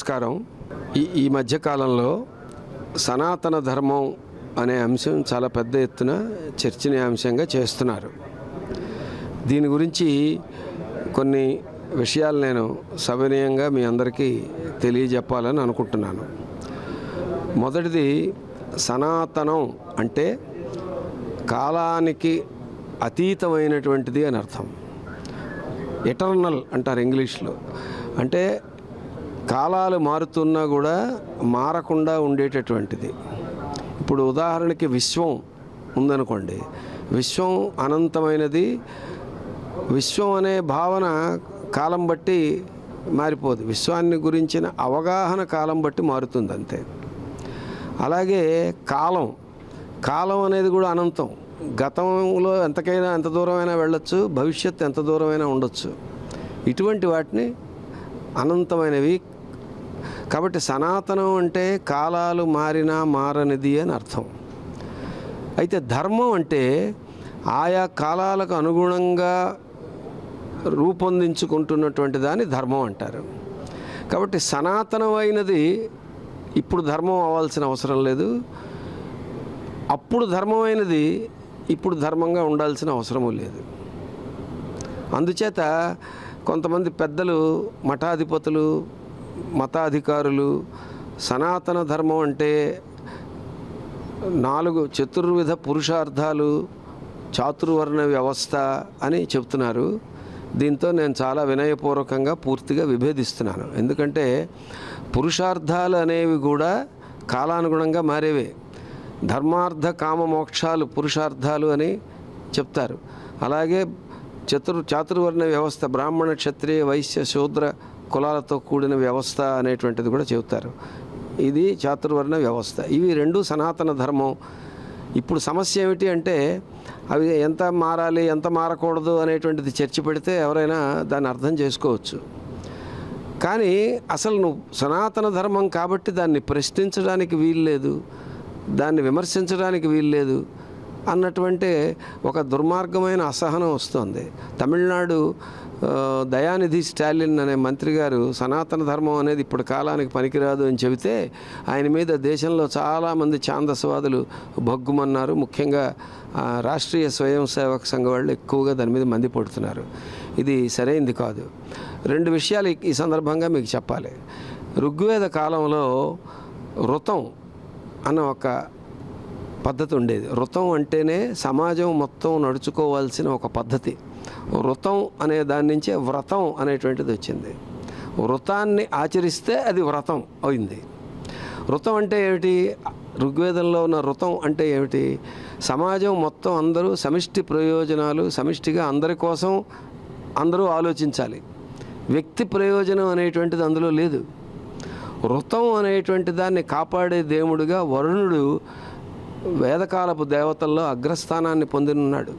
నమస్కారం. ఈ ఈ మధ్యకాలంలో సనాతన ధర్మం అనే అంశం చాలా పెద్ద ఎత్తున చర్చనీయాంశంగా చేస్తున్నారు. దీని గురించి కొన్ని విషయాలు నేను సవినయంగా మీ అందరికీ తెలియజెప్పాలని అనుకుంటున్నాను. మొదటిది సనాతనం అంటే కాలానికి అతీతమైనటువంటిది అని అర్థం. ఎటర్నల్ అంటారు ఇంగ్లీష్లో. అంటే కాలాలు మారుతున్నా కూడా మారకుండా ఉండేటటువంటిది. ఇప్పుడు ఉదాహరణకి విశ్వం ఉందనుకోండి. విశ్వం అనంతమైనది. విశ్వం అనే భావన కాలం బట్టి మారిపోదు. విశ్వాన్ని గురించిన అవగాహన కాలం బట్టి మారుతుంది అంతే అలాగే కాలం. కాలం అనేది కూడా అనంతం. గతంలో ఎంతకైనా ఎంత దూరమైనా వెళ్ళొచ్చు. భవిష్యత్తు ఎంత దూరమైనా ఉండొచ్చు. ఇటువంటి వాటిని అనంతమైనవి కాబట్టి సనాతనం అంటే కాలాలు మారినా మారనిది అని అర్థం. అయితే ధర్మం అంటే ఆయా కాలాలకు అనుగుణంగా రూపొందించుకుంటున్నటువంటి దాన్ని ధర్మం అంటారు. కాబట్టి సనాతనమైనది ఇప్పుడు ధర్మం అవ్వాల్సిన అవసరం లేదు. అప్పుడు ధర్మమైనది ఇప్పుడు ధర్మంగా ఉండాల్సిన అవసరము లేదు. అందుచేత కొంతమంది పెద్దలు మఠాధిపతులు మతాధికారులు సనాతన ధర్మం అంటే నాలుగు చతుర్విధ పురుషార్థాలు చాతుర్వర్ణ వ్యవస్థ అని చెప్తున్నారు. దీంతో నేను చాలా వినయపూర్వకంగా పూర్తిగా విభేదిస్తున్నాను. ఎందుకంటే పురుషార్థాలు అనేవి కూడా కాలానుగుణంగా మారేవే. ధర్మార్థ కామ మోక్షాలు పురుషార్థాలు అని చెప్తారు. అలాగే చతుర్ చాతుర్వర్ణ వ్యవస్థ బ్రాహ్మణ క్షత్రియ వైశ్య శూద్ర కులాలతో కూడిన వ్యవస్థ అనేటువంటిది కూడా చెబుతారు. ఇది చాతుర్వర్ణ వ్యవస్థ. ఇవి రెండు సనాతన ధర్మం. ఇప్పుడు సమస్య ఏమిటి అంటే అవి ఎంత మారాలి ఎంత మారకూడదు అనేటువంటిది చర్చ పెడితే ఎవరైనా దాన్ని అర్థం చేసుకోవచ్చు. కానీ అసలు నువ్వు సనాతన ధర్మం కాబట్టి దాన్ని ప్రశ్నించడానికి వీల్లేదు దాన్ని విమర్శించడానికి వీల్లేదు అన్నటువంటి ఒక దుర్మార్గమైన అసహనం వస్తుంది. తమిళనాడు దయానిధి స్టాలిన్ అనే మంత్రి గారు సనాతన ధర్మం అనేది ఇప్పుడు కాలానికి పనికిరాదు అని చెబితే ఆయన మీద దేశంలో చాలామంది ఛాందస్వాదులు భగ్గుమన్నారు. ముఖ్యంగా రాష్ట్రీయ స్వయం సేవక సంఘం వాళ్ళు ఎక్కువగా దాని మీద మంది పడుతున్నారు. ఇది సరైంది కాదు. రెండు విషయాలు ఈ- ఈ సందర్భంగా మీకు చెప్పాలి. ఋగ్వేద కాలంలో ఋతం అన్న ఒక పద్ధతి ఉండేది. వృతం అంటేనే సమాజం మొత్తం నడుచుకోవాల్సిన ఒక పద్ధతి. వృతం అనే దాని నుంచే వ్రతం అనేటువంటిది వచ్చింది. వృతాన్ని ఆచరిస్తే అది వ్రతం అయింది. వృతం అంటే ఏమిటి? ఋగ్వేదంలో ఉన్న వృతం అంటే ఏమిటి? సమాజం మొత్తం అందరూ సమిష్టి ప్రయోజనాలు సమిష్టిగా అందరి కోసం అందరూ ఆలోచించాలి. వ్యక్తి ప్రయోజనం అనేటువంటిది అందులో లేదు. వృతం అనేటువంటి దాన్ని కాపాడే దేవుడుగా వరుణుడు వేదకాలపు దేవతల్లో అగ్రస్థానాన్ని పొందినున్నాడు.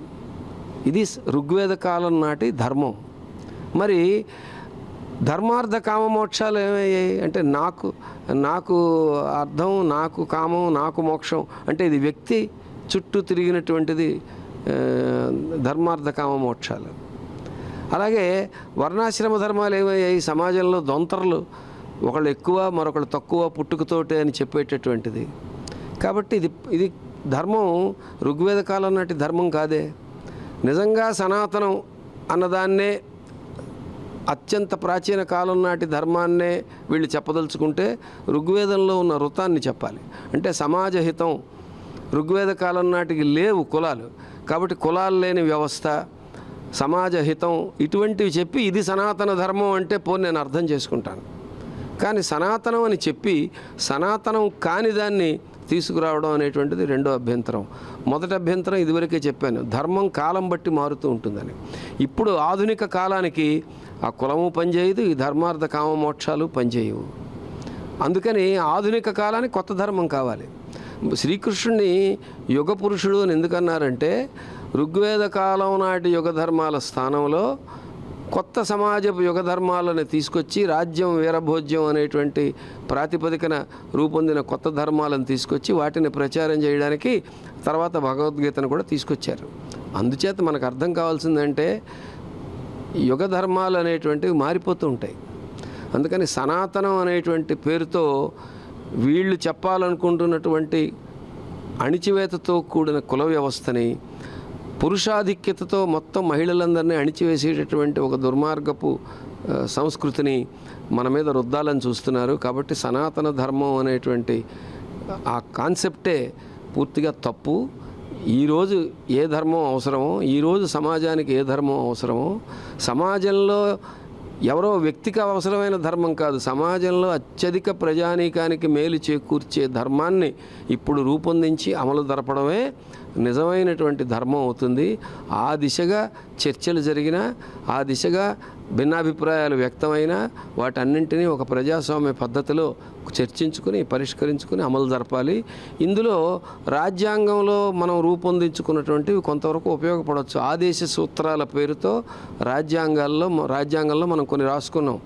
ఇది ఋగ్వేద కాలం నాటి ధర్మం. మరి ధర్మార్థ కామ మోక్షాలు ఏమయ్యాయి? అంటే నాకు నాకు అర్థం నాకు కామం నాకు మోక్షం అంటే ఇది వ్యక్తి చుట్టూ తిరిగినటువంటిది ధర్మార్థ కామ మోక్షాలు. అలాగే వర్ణాశ్రమ ధర్మాలు ఏమయ్యాయి? సమాజంలో దొంతరలు ఒకళ్ళు ఎక్కువ మరొకళ్ళు తక్కువ పుట్టుకతోటే అని చెప్పేటటువంటిది. కాబట్టి ఇది ఇది ధర్మం ఋగ్వేద కాలం నాటి ధర్మం కాదే. నిజంగా సనాతనం అన్నదాన్నే అత్యంత ప్రాచీన కాలం నాటి ధర్మాన్నే వీళ్ళు చెప్పదలుచుకుంటే ఋగ్వేదంలో ఉన్న వృతాన్ని చెప్పాలి. అంటే సమాజ హితం ఋగ్వేద కాలం నాటికి లేవు కులాలు. కాబట్టి కులాలు లేని వ్యవస్థ సమాజ హితం ఇటువంటివి చెప్పి ఇది సనాతన ధర్మం అంటే పోనీ నేను అర్థం చేసుకుంటాను. కానీ సనాతనం అని చెప్పి సనాతనం కాని దాన్ని తీసుకురావడం అనేటువంటిది రెండో అభ్యంతరం. మొదటి అభ్యంతరం ఇదివరకే చెప్పాను ధర్మం కాలం బట్టి మారుతూ ఉంటుందని. ఇప్పుడు ఆధునిక కాలానికి ఆ కులము పనిచేయదు ఈ ధర్మార్థ కామ మోక్షాలు పనిచేయవు. అందుకని ఆధునిక కాలానికి కొత్త ధర్మం కావాలి. శ్రీకృష్ణుని యుగ పురుషుడు అని ఎందుకన్నారంటే ఋగ్వేద కాలం నాటి యుగ ధర్మాల స్థానంలో కొత్త సమాజపు యుగ ధర్మాలను తీసుకొచ్చి రాజ్యం వీరభోజ్యం అనేటువంటి ప్రాతిపదికన రూపొందిన కొత్త ధర్మాలను తీసుకొచ్చి వాటిని ప్రచారం చేయడానికి తర్వాత భగవద్గీతను కూడా తీసుకొచ్చారు. అందుచేత మనకు అర్థం కావాల్సిందంటే యుగ ధర్మాలు అనేటువంటివి మారిపోతూ ఉంటాయి. అందుకని సనాతనం అనేటువంటి పేరుతో వీళ్ళు చెప్పాలనుకుంటున్నటువంటి అణిచివేతతో కూడిన కుల వ్యవస్థని పురుషాధిక్యతతో మొత్తం మహిళలందరినీ అణిచివేసేటటువంటి ఒక దుర్మార్గపు సంస్కృతిని మన మీద రుద్దాలని చూస్తున్నారు. కాబట్టి సనాతన ధర్మం అనేటువంటి ఆ కాన్సెప్టే పూర్తిగా తప్పు. ఈరోజు ఏ ధర్మం అవసరమో ఈరోజు సమాజానికి ఏ ధర్మం అవసరమో సమాజంలో ఎవరో వ్యక్తికి అవసరమైన ధర్మం కాదు. సమాజంలో అత్యధిక ప్రజానీకానికి మేలు చేకూర్చే ధర్మాన్ని ఇప్పుడు రూపొందించి అమలు జరపడమే నిజమైనటువంటి ధర్మం అవుతుంది. ఆ దిశగా చర్చలు జరిగినా ఆ దిశగా భిన్నాభిప్రాయాలు వ్యక్తమైనా వాటన్నింటినీ ఒక ప్రజాస్వామ్య పద్ధతిలో చర్చించుకుని పరిష్కరించుకుని అమలు జరపాలి. ఇందులో రాజ్యాంగంలో మనం రూపొందించుకున్నటువంటివి కొంతవరకు ఉపయోగపడవచ్చు ఆదేశ సూత్రాల పేరుతో రాజ్యాంగాల్లో రాజ్యాంగంలో మనం కొన్ని రాసుకున్నాం.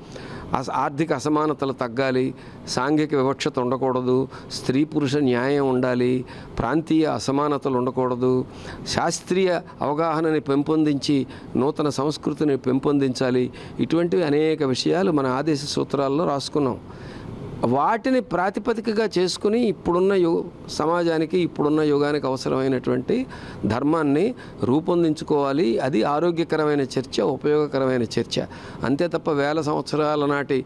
ఆర్థిక అసమానతలు తగ్గాలి సాంఘిక వివక్షత ఉండకూడదు స్త్రీ పురుష న్యాయం ఉండాలి ప్రాంతీయ అసమానతలు ఉండకూడదు శాస్త్రీయ అవగాహనని పెంపొందించి నూతన సంస్కృతిని పెంపొందించాలి. ఇటువంటివి అనేక విషయాలు మన ఆదేశ సూత్రాల్లో రాసుకున్నాం. వాటిని ప్రాతిపదికగా చేసుకుని ఇప్పుడున్న యు సమాజానికి ఇప్పుడున్న యుగానికి అవసరమైనటువంటి ధర్మాన్ని రూపొందించుకోవాలి. అది ఆరోగ్యకరమైన చర్చ ఉపయోగకరమైన చర్చ. అంతే తప్ప వేల సంవత్సరాల నాటి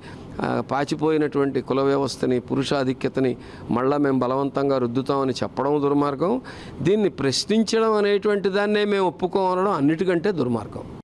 పాచిపోయినటువంటి కుల వ్యవస్థని పురుషాధిక్యతని మళ్ళా మేము బలవంతంగా రుద్దుతామని చెప్పడం దుర్మార్గం. దీన్ని ప్రశ్నించడం అనేటువంటి దాన్నే మేము ఒప్పుకోవాలడం అన్నిటికంటే దుర్మార్గం.